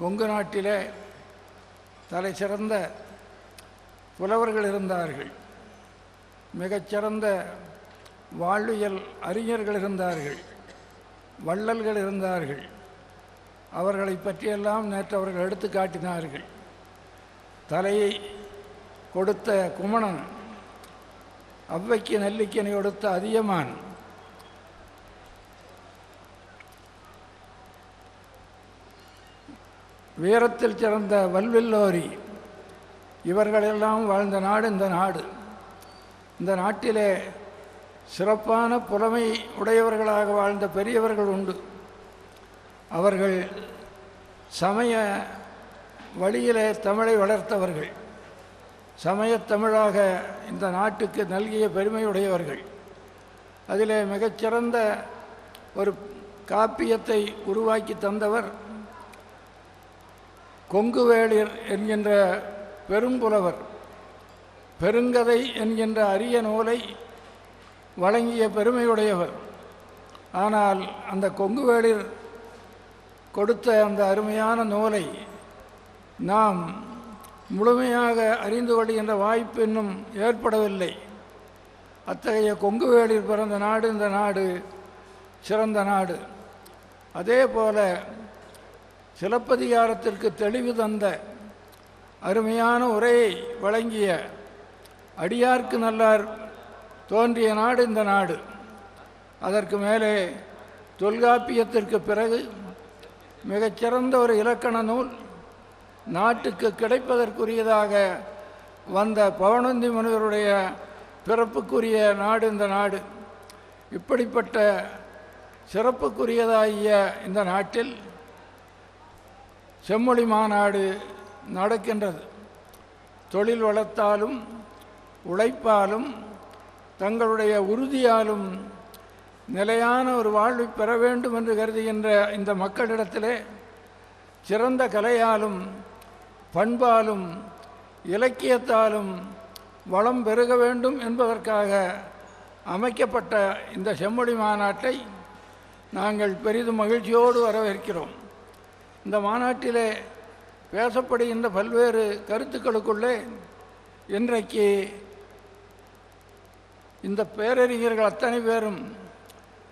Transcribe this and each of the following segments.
கொங்கு நாட்டிலே தலை சிறந்த புலவர்கள் இருந்தார்கள். மிகச்சிறந்த வாழ்வியல் அறிஞர்கள் இருந்தார்கள். வள்ளல்கள் இருந்தார்கள். அவர்களை பற்றியெல்லாம் நேற்று அவர்கள் எடுத்து காட்டினார்கள். தலையை கொடுத்த குமணன் அவ்வைக்கு நெல்லிக்கனை கொடுத்த அதியமான் வீரத்தில் சிறந்த வல்வில்லோரி. இவர்களெல்லாம் வாழ்ந்த நாடு இந்த நாடு. இந்த நாட்டிலே சிறப்பான புலமை உடையவர்களாக வாழ்ந்த பெரியவர்கள் உண்டு. அவர்கள் சமய வழியிலே தமிழை வளர்த்தவர்கள். சமயத் தமிழாக இந்த நாட்டுக்கு நல்கிய பெருமையுடையவர்கள் அதிலே மிகச்சிறந்த ஒரு காப்பியத்தை உருவாக்கி தந்தவர் கொங்குவேளிர் என்கின்ற பெரும்புலவர் பெருங்கதை என்கின்ற அரிய நூலை வழங்கிய பெருமையுடையவர். ஆனால் அந்த கொங்குவேளிர் கொடுத்த அந்த அருமையான நூலை நாம் முழுமையாக அறிந்து கொள்கின்ற வாய்ப்பு இன்னும் ஏற்படவில்லை. அத்தகைய கொங்குவேளிர் பிறந்த நாடு இந்த நாடு சிறந்த நாடு. அதே போல சிலப்பதிகாரத்திற்கு தெளிவு தந்த அருமையான உரையை வழங்கிய அடியார்க்கு நல்லார் தோன்றிய நாடு இந்த நாடு. அதற்கு மேலே தொல்காப்பியத்திற்கு பிறகு மிகச்சிறந்த ஒரு இலக்கண நூல் நாட்டுக்கு கிடைப்பதற்குரியதாக வந்த பவனந்தி முனிவருடைய பிறப்புக்குரிய நாடு இந்த நாடு. இப்படிப்பட்ட சிறப்புக்குரியதாகிய இந்த நாட்டில் செம்மொழி மாநாடு நடக்கின்றது. தொழில் வளத்தாலும் உழைப்பாலும் தங்களுடைய உறுதியாலும் நிலையான ஒரு வாழ்வை பெற வேண்டும் என்று கருதுகின்ற இந்த மக்களிடத்திலே சிறந்த கலையாலும் பண்பாலும் இலக்கியத்தாலும் வளம் பெருக வேண்டும் என்பதற்காக அமைக்கப்பட்ட இந்த செம்மொழி மாநாட்டை நாங்கள் பெரிதும் மகிழ்ச்சியோடு வரவேற்கிறோம். இந்த மாநாட்டிலே பேசப்படுகின்ற பல்வேறு கருத்துக்களுக்குள்ளே இன்றைக்கு இந்த பேரறிஞர்கள் அத்தனை பேரும்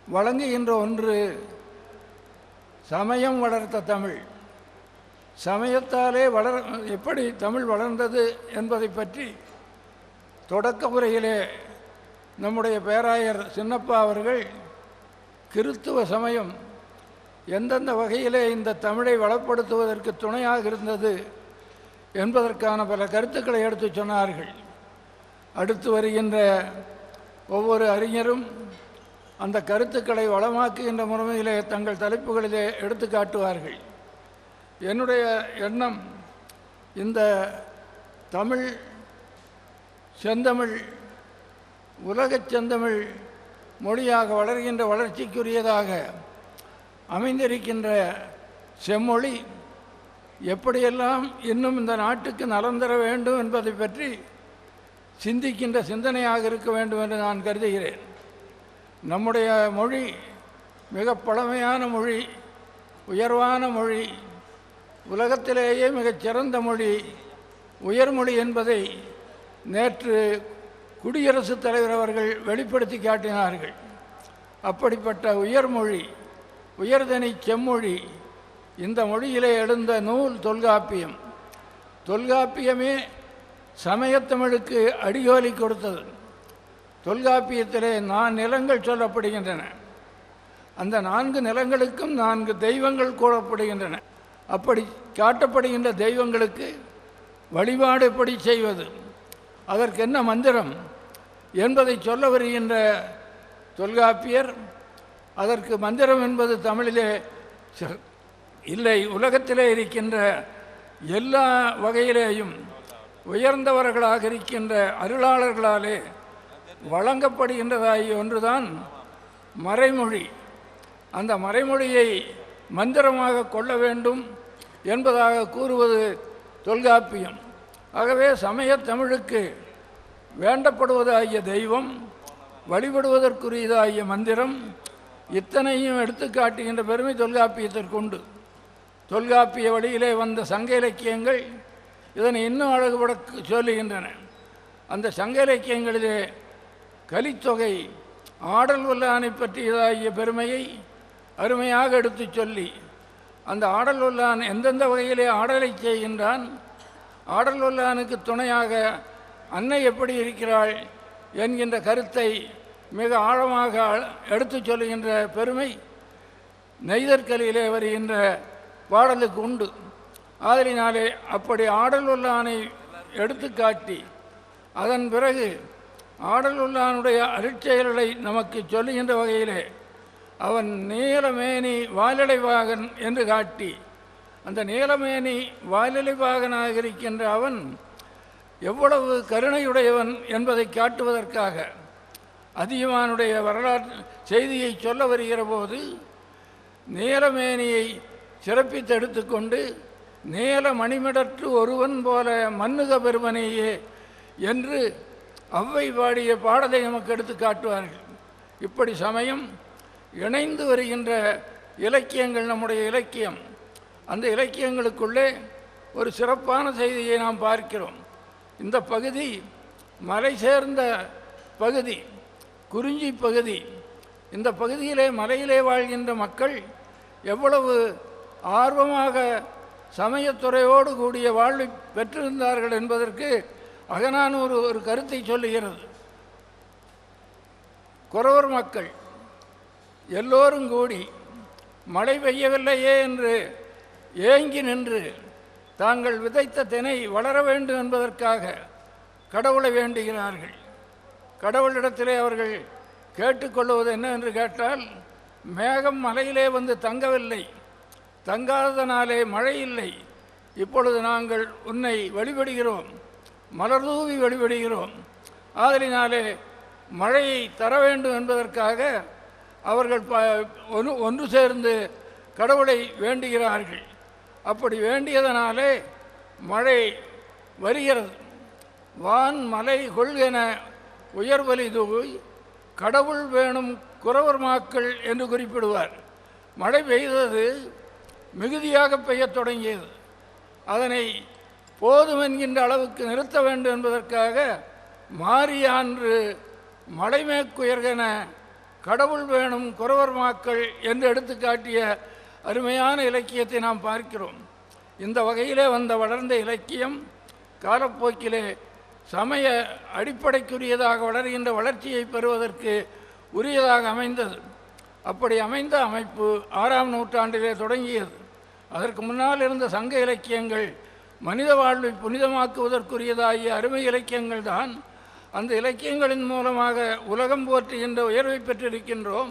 வழங்குகின்ற ஒன்று சமயம் வளர்த்த தமிழ். சமயத்தாலே வளர் எப்படி தமிழ் வளர்ந்தது என்பதை பற்றி தொடக்க உரையிலே நம்முடைய பேராயர் சின்னப்பா அவர்கள் கிறித்துவ சமயம் எந்தெந்த வகையிலே இந்த தமிழை வளப்படுத்துவதற்கு துணையாக இருந்தது என்பதற்கான பல கருத்துக்களை எடுத்து சொன்னார்கள். அடுத்து வருகின்ற ஒவ்வொரு அறிஞரும் அந்த கருத்துக்களை வளமாக்குகின்ற முறையிலே தங்கள் தலைப்புகளிலே எடுத்து காட்டுவார்கள். என்னுடைய எண்ணம் இந்த தமிழ் செந்தமிழ் உலகச் செந்தமிழ் மொழியாக வளர்கின்ற வளர்ச்சிக்குரியதாக அமைந்திருக்கின்ற செம்மொழி எப்படியெல்லாம் இன்னும் இந்த நாட்டுக்கு நலம் தர வேண்டும் என்பதை பற்றி சிந்திக்கின்ற சிந்தனையாக இருக்க வேண்டும் என்று நான் கருதுகிறேன். நம்முடைய மொழி மிக பழமையான மொழி உயர்வான மொழி உலகத்திலேயே மிகச்சிறந்த மொழி உயர்மொழி என்பதை நேற்று குடியரசுத் தலைவர் அவர்கள் வெளிப்படுத்தி காட்டினார்கள். அப்படிப்பட்ட உயர்மொழி உயர்தனி செம்மொழி. இந்த மொழியிலே எழுந்த நூல் தொல்காப்பியம். தொல்காப்பியமே சமயத்தமிழுக்கு அடியோலி கொடுத்தது. தொல்காப்பியத்திலே நான் நிலங்கள் சொல்லப்படுகின்றன. அந்த நான்கு நிலங்களுக்கும் நான்கு தெய்வங்கள் கூறப்படுகின்றன. அப்படி காட்டப்படுகின்ற தெய்வங்களுக்கு வழிபாடு எப்படி செய்வது? அதற்கு என்ன மந்திரம்? என்பதை சொல்ல வருகின்ற தொல்காப்பியர் அதற்கு மந்திரம் என்பது தமிழிலே ச- இல்லை உலகத்திலே இருக்கின்ற எல்லா வகையிலேயும் உயர்ந்தவர்களாக இருக்கின்ற அருளாளர்களாலே வழங்கப்படுகின்றதாகிய ஒன்றுதான் மறைமொழி. அந்த மறைமொழியை மந்திரமாக கொள்ள வேண்டும் என்பதாக கூறுவது தொல்காப்பியம். ஆகவே சமய தமிழுக்கு வேண்டப்படுவதாகிய தெய்வம் வழிபடுவதற்குரியதாகிய மந்திரம் இத்தனையும் எடுத்து காட்டுகின்ற பெருமை தொல்காப்பியத்திற்குண்டு. தொல்காப்பிய வழியிலே வந்த சங்க இலக்கியங்கள் இதனை இன்னும் அழகுபட சொல்லுகின்றன. அந்த சங்க இலக்கியங்களிலே கலித்தொகை ஆடல் வல்லானை பற்றியதாகிய பெருமையை அருமையாக எடுத்துச் சொல்லி அந்த ஆடல் வல்லான் எந்தெந்த வகையிலே ஆடலை செய்கின்றான் ஆடல் வல்லானுக்கு துணையாக அன்னை எப்படி இருக்கிறாள் என்கின்ற கருத்தை மிக ஆழமாக எடுத்துச் சொல்லுகின்ற பெருமை நெய்தற்கலியிலே வருகின்ற பாடலுக்கு உண்டு. ஆதலினாலே அப்படி ஆடல் எடுத்து காட்டி அதன் பிறகு ஆடல் உள்ளானுடைய அருட்செயல்களை நமக்கு சொல்லுகின்ற வகையிலே அவன் நீலமேனி வாலடைவாகன் என்று காட்டி அந்த நீலமேனி வாலடைவாகனாக இருக்கின்ற அவன் எவ்வளவு கருணையுடையவன் என்பதை காட்டுவதற்காக அதியமானுடைய வரலாற்று செய்தியை சொல்ல வருகிற போது நீலமேனியை சிறப்பித்து எடுத்துக்கொண்டு நீல மணிமிடற்று ஒருவன் போல மன்னுக பெருமனையே என்று அவ்வை பாடிய பாடலை நமக்கு எடுத்து காட்டுவார்கள். இப்படி சமயம் இணைந்து வருகின்ற இலக்கியங்கள் நம்முடைய இலக்கியம். அந்த இலக்கியங்களுக்குள்ளே ஒரு சிறப்பான செய்தியை நாம் பார்க்கிறோம். இந்த பகுதி மலை சேர்ந்த பகுதி. குறிஞ்சி பகுதி. இந்த பகுதியிலே மலையிலே வாழ்கின்ற மக்கள் எவ்வளவு ஆர்வமாக சமயத்துறையோடு கூடிய வாழ்வை பெற்றிருந்தார்கள் என்பதற்கு அகநானூறு ஒரு கருத்தை சொல்லுகிறது. குறவர் மக்கள் எல்லோரும் கூடி மழை பெய்யவில்லையே என்று ஏங்கி நின்று தாங்கள் விதைத்த தினை வளர வேண்டும் என்பதற்காக கடவுளை வேண்டுகிறார்கள். கடவுளிடத்திலே அவர்கள் கேட்டுக்கொள்வது என்ன என்று கேட்டால் மேகம் மலையிலே வந்து தங்கவில்லை தங்காததனாலே மழை இல்லை இப்பொழுது நாங்கள் உன்னை வழிபடுகிறோம் மலர்தூவி வழிபடுகிறோம். ஆதலினாலே மழையை தர வேண்டும் என்பதற்காக அவர்கள் ப ஒன்று ஒன்று சேர்ந்து கடவுளை வேண்டுகிறார்கள். அப்படி வேண்டியதனாலே மழை வருகிறது. வான் மலை கொள்கென உயர்வலி தூவி கடவுள் வேணும் குறவர் மாக்கள் என்று குறிப்பிடுவார். மழை பெய்தது மிகுதியாக பெய்யத் தொடங்கியது. அதனை போதும் என்கின்ற அளவுக்கு நிறுத்த வேண்டும் என்பதற்காக மாரியான்று மலைமேற்குயர்கென கடவுள் வேணும் குறவர் மாக்கள் என்று எடுத்து காட்டிய அருமையான இலக்கியத்தை நாம் பார்க்கிறோம். இந்த வகையிலே வந்த வளர்ந்த இலக்கியம் காலப்போக்கிலே சமய அடிப்படைக்குரியதாக வளர்கின்ற வளர்ச்சியை பெறுவதற்கு உரியதாக அமைந்தது. அப்படி அமைந்த அமைப்பு ஆறாம் நூற்றாண்டிலே தொடங்கியது. அதற்கு முன்னால் இருந்த சங்க இலக்கியங்கள் மனித வாழ்வை புனிதமாக்குவதற்குரியதாகிய அருமை இலக்கியங்கள் தான் அந்த இலக்கியங்களின் மூலமாக உலகம் போற்றுகின்ற உயர்வை பெற்றிருக்கின்றோம்.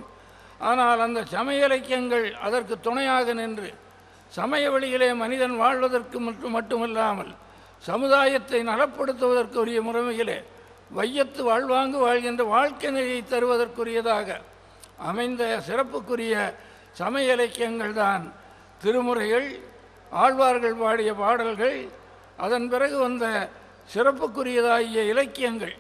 ஆனால் அந்த சமய இலக்கியங்கள் அதற்கு துணையாக நின்று சமய வழியிலே மனிதன் வாழ்வதற்கு மட்டும் மட்டுமல்லாமல் சமுதாயத்தை நலப்படுத்துவதற்குரிய முறைமையிலே வையத்து வாழ்வாங்கு வாழ்கின்ற வாழ்க்கை நிலையை தருவதற்குரியதாக அமைந்த சிறப்புக்குரிய சமய இலக்கியங்கள் தான் திருமுறைகள் ஆழ்வார்கள் பாடிய பாடல்கள் அதன் பிறகு வந்த சிறப்புக்குரியதாகிய இலக்கியங்கள்.